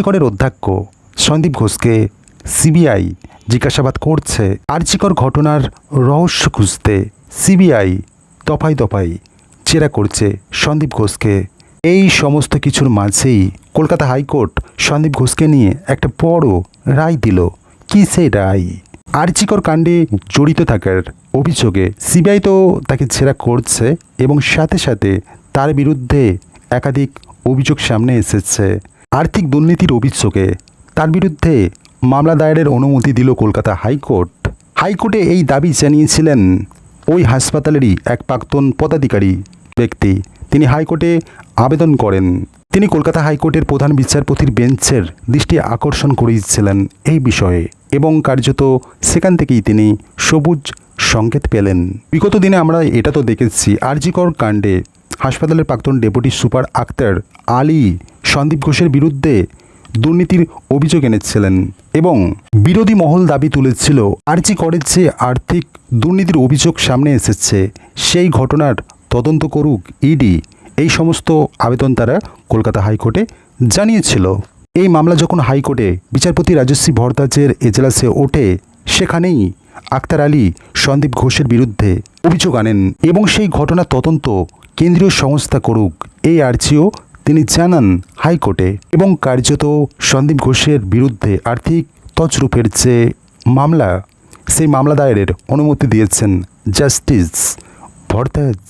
আরজিকরের অধ্যক্ষ সন্দীপ ঘোষকে সিবিআই জিজ্ঞাসাবাদ করছে। আরজিকর ঘটনার রহস্য খুঁজতে সিবিআই দফায় দফায় জেরা করছে সন্দীপ ঘোষকে। এই সমস্ত কিছুর মাঝেই কলকাতা হাইকোর্ট সন্দীপ ঘোষকে নিয়ে একটা বড় রায় দিল। কি সেই রায়? আর্চিকর কাণ্ডে জড়িত থাকার অভিযোগে সিবিআই তো তাকে ছেড়া করছে এবং সাথে সাথে তার বিরুদ্ধে একাধিক অভিযোগ সামনে এসেছে। আর্থিক দুর্নীতির অভিযোগে তার বিরুদ্ধে মামলা দায়েরের অনুমতি দিল কলকাতা হাইকোর্ট। হাইকোর্টে এই দাবি জানিয়েছিলেন ওই হাসপাতালেরই এক প্রাক্তন পদাধিকারী ব্যক্তি। তিনি হাইকোর্টে আবেদন করেন। তিনি কলকাতা হাইকোর্টের প্রধান বিচারপতির বেঞ্চের দৃষ্টি আকর্ষণ করিয়েছিলেন এই বিষয়ে এবং কার্যত সেখান থেকেই তিনি সবুজ সংকেত পেলেন। বিগত দিনে আমরা এটা তো দেখেছি, আরজিকর কাণ্ডে হাসপাতালের প্রাক্তন ডেপুটি সুপার আক্তার আলী সন্দীপ ঘোষের বিরুদ্ধে দুর্নীতির অভিযোগ এনেছিলেন এবং বিরোধী মহল দাবি তুলেছিল, আরজি করের যে আর্থিক দুর্নীতির অভিযোগ সামনে এসেছে, সেই ঘটনার তদন্ত করুক ইডি। এই সমস্ত আবেদন তারা কলকাতা হাইকোর্টে জানিয়েছিল। এই মামলা যখন হাইকোর্টে বিচারপতি রাজস্বী ভরদ্বাজের এজলাসে ওঠে, সেখানেই আক্তার আলী সন্দীপ ঘোষের বিরুদ্ধে অভিযোগ আনেন এবং সেই ঘটনা তদন্ত কেন্দ্রীয় সংস্থা করুক, এই আর্জিও তিনি জানান হাইকোর্টে এবং কার্যত সন্দীপ ঘোষের বিরুদ্ধে আর্থিক তছরূপের যে মামলা, সেই মামলা দায়েরের অনুমতি দিয়েছেন জাস্টিস ভরতাজ